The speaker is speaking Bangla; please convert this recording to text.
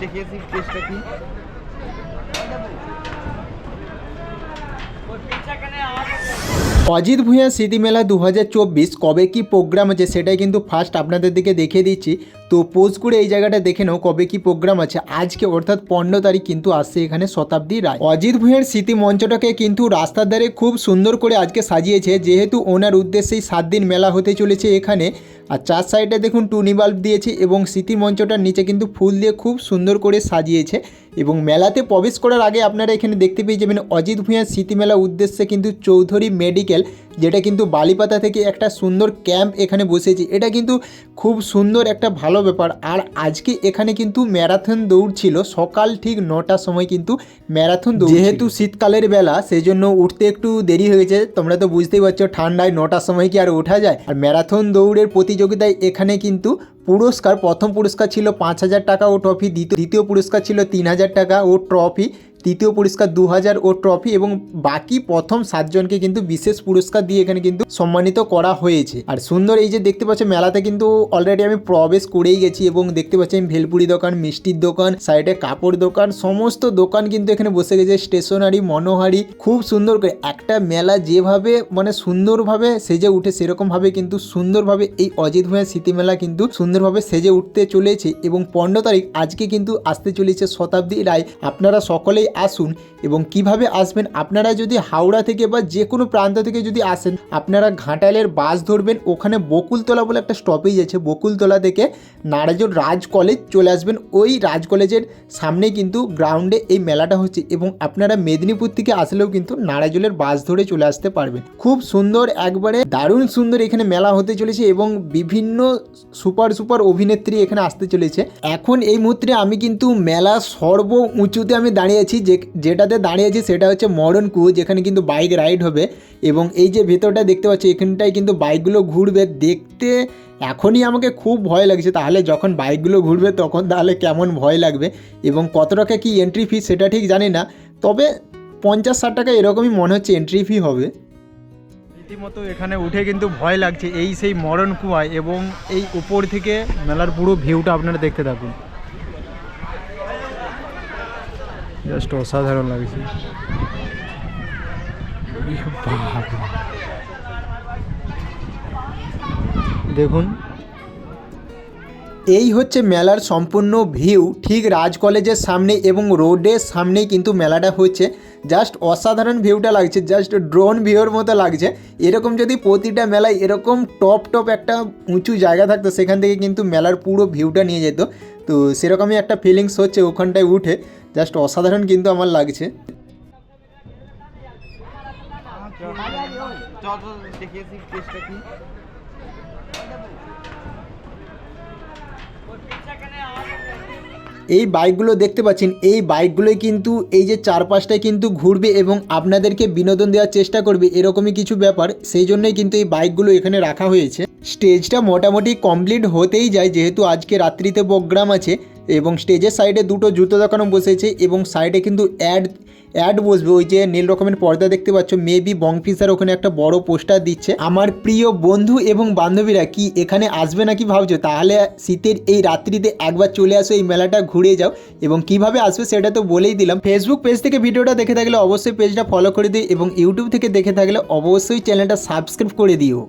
দেখিয়েছি কি? অজিত ভূঁয়া স্মৃতি মেলা দু হাজার চব্বিশ কবে কি প্রোগ্রাম আছে সেটাই কিন্তু ফার্স্ট আপনাদের দিকে দেখিয়ে দিচ্ছি। তো পোস্ট করে এই জায়গাটা দেখে নাও কবে কি প্রোগ্রাম আছে। আজকে অর্থাৎ পনেরো তারিখ কিন্তু আসছে এখানে শতাব্দী রায়। অজিত ভূঁইয়ার স্মৃতি মঞ্চটাকে কিন্তু রাস্তার ধারে খুব সুন্দর করে আজকে সাজিয়েছে, যেহেতু ওনার উদ্দেশ্যেই সাত দিন মেলা হতে চলেছে এখানে। আর চার সাইডে দেখুন টুনি বাল্ব দিয়েছে এবং স্মৃতি মঞ্চটার নিচে কিন্তু ফুল দিয়ে খুব সুন্দর করে সাজিয়েছে। এবং মেলাতে প্রবেশ করার আগে আপনারা এখানে দেখতে পেয়ে যাবেন অজিত ভূঁইয়ার স্মৃতি মেলা উদ্দেশ্যে কিন্তু চৌধুরী মেডিকেল যেটা কিন্তু বালিপাতা থেকে একটা সুন্দর ক্যাম্প এখানে বসেছে। এটা কিন্তু খুব সুন্দর একটা ভালো ব্যাপার। আর আজকে এখানে কিন্তু ম্যারাথন দৌড় ছিল। সকাল ঠিক নটার সময় কিন্তু ম্যারাথন দৌড় যেহেতু শীতকালের বেলা সেই জন্য উঠতে একটু দেরি হয়েছে। তোমরা তো বুঝতেই পারছ, ঠান্ডায় নটার সময় কি আর ওঠা যায়? আর ম্যারাথন দৌড়ের প্রতিযোগিতায় এখানে কিন্তু পুরস্কার, প্রথম পুরস্কার ছিল পাঁচ হাজার টাকা ও ট্রফি, দ্বিতীয় দ্বিতীয় পুরস্কার ছিল তিন হাজার টাকা ও ট্রফি, তৃতীয় পুরস্কার দু হাজার ও ট্রফি এবং বাকি প্রথম সাতজনকে কিন্তু বিশেষ পুরস্কার দিয়ে এখানে কিন্তু সম্মানিত করা হয়েছে। আর সুন্দর এই যে দেখতে পাচ্ছ মেলাতে কিন্তু অলরেডি আমি প্রবেশ করেই গেছি এবং দেখতে পাচ্ছি আমি ভেলপুরি দোকান, মিষ্টির দোকান, সাইডে কাপড় দোকান, সমস্ত দোকান কিন্তু এখানে বসে গেছে, স্টেশনারি, মনোহারি, খুব সুন্দর করে। একটা মেলা যেভাবে মানে সুন্দরভাবে সেজে উঠে সেরকমভাবে কিন্তু সুন্দরভাবে এই অজিত ভূঁইয়া স্মৃতি মেলা কিন্তু সুন্দরভাবে সেজে উঠতে চলেছে এবং পনেরো তারিখ আজকে কিন্তু আসতে চলেছে শতাব্দী রায়। আপনারা সকলেই আসুন এবং কীভাবে আসবেন, আপনারা যদি হাওড়া থেকে বা যে কোনো প্রান্ত থেকে যদি আসেন, আপনারা ঘাটালের বাস ধরবেন, ওখানে বকুলতলা বলে একটা স্টপেজ আছে, বকুলতলা থেকে নারাজোর রাজ কলেজ চলে আসবেন। ওই রাজ কলেজের সামনে কিন্তু গ্রাউন্ডে এই মেলাটা হচ্ছে এবং আপনারা মেদিনীপুর থেকে আসলেও কিন্তু নারাজলের বাস ধরে চলে আসতে পারবেন। খুব সুন্দর, একবারে দারুণ সুন্দর এখানে মেলা হতে চলেছে এবং বিভিন্ন সুপার সুপার অভিনেত্রী এখানে আসতে চলেছে। এখন এই মুহূর্তে আমি কিন্তু মেলা সর্ব উঁচুতে আমি দাঁড়িয়ে আছি, যে যেটাতে দাঁড়িয়ে আছি সেটা হচ্ছে মডার্ন কু যেখানে কিন্তু বাইক রাইড হবে। এবং এই যে ভেতরটা দেখতে পাচ্ছি, এখানটায় কিন্তু বাইকগুলো ঘুরবে দেখতে এখনই আমাকে খুব ভয় লাগছে। তাহলে যখন বাইকগুলো ঘুরবে তখন তাহলে কেমন ভয় লাগবে? এবং কত টাকা কি এন্ট্রি ফি সেটা ঠিক জানি না। তবে পঞ্চাশ ষাট টাকা এরকমই মনে হচ্ছে এন্ট্রি ফি হবে। রীতিমতো এখানে উঠে কিন্তু ভয় লাগছে। এই সেই মরণ কুয়ায় এবং এই উপর থেকে মেলার পুরো ভিউটা আপনারা দেখতে থাকুন। জাস্ট অসাধারণ লাগছে। দেখুন এই হচ্ছে মেলার সম্পূর্ণ ভিউ, ঠিক রাজ কলেজের সামনে এবং রোডের সামনেই কিন্তু মেলাটা হচ্ছে জাস্ট অসাধারণ ভিউটা লাগছে, জাস্ট ড্রোন ভিউর মতো লাগছে। এরকম যদি প্রতিটা মেলায় এরকম টপ টপ একটা উঁচু জায়গা থাকতো, সেখান থেকে কিন্তু মেলার পুরো ভিউটা নিয়ে যেত। তো সেরকমই একটা ফিলিংস হচ্ছে ওখানটায় উঠে, জাস্ট অসাধারণ কিন্তু আমার লাগছে। দেখিয়েছি কেসটা কি এই বাইকগুলো দেখতে পাচ্ছেন, এই বাইকগুলোই কিন্তু এই যে চারপাশটায় কিন্তু ঘুরবে এবং আপনাদেরকে বিনোদন দেওয়ার চেষ্টা করবে এরকমই কিছু ব্যাপার। সেই জন্যই কিন্তু এই বাইকগুলো এখানে রাখা হয়েছে। স্টেজটা মোটামুটি কমপ্লিট হতেই যায়, যেহেতু আজকে রাত্রিতে প্রোগ্রাম আছে। এবং স্টেজের সাইডে দুটো জুতো দোকানও বসেছে এবং সাইডে কিন্তু অ্যাড অ্যাড বসবে। ওই যে নীল রকমের পর্দা দেখতে পাচ্ছ মেবি বংফিসার ওখানে একটা বড় পোস্টার দিচ্ছে। আমার প্রিয় বন্ধু এবং বান্ধবীরা কি এখানে আসবে নাকি ভাবছ? তাহলে শীতের এই রাত্রিতে একবার চলে আসো, এই মেলাটা ঘুরে যাও এবং কীভাবে আসবে সেটা তো বলেই দিলাম। ফেসবুক পেজ থেকে ভিডিওটা দেখে থাকলে অবশ্যই পেজটা ফলো করে দিও এবং ইউটিউব থেকে দেখে থাকলে অবশ্যই চ্যানেলটা সাবস্ক্রাইব করে দিও।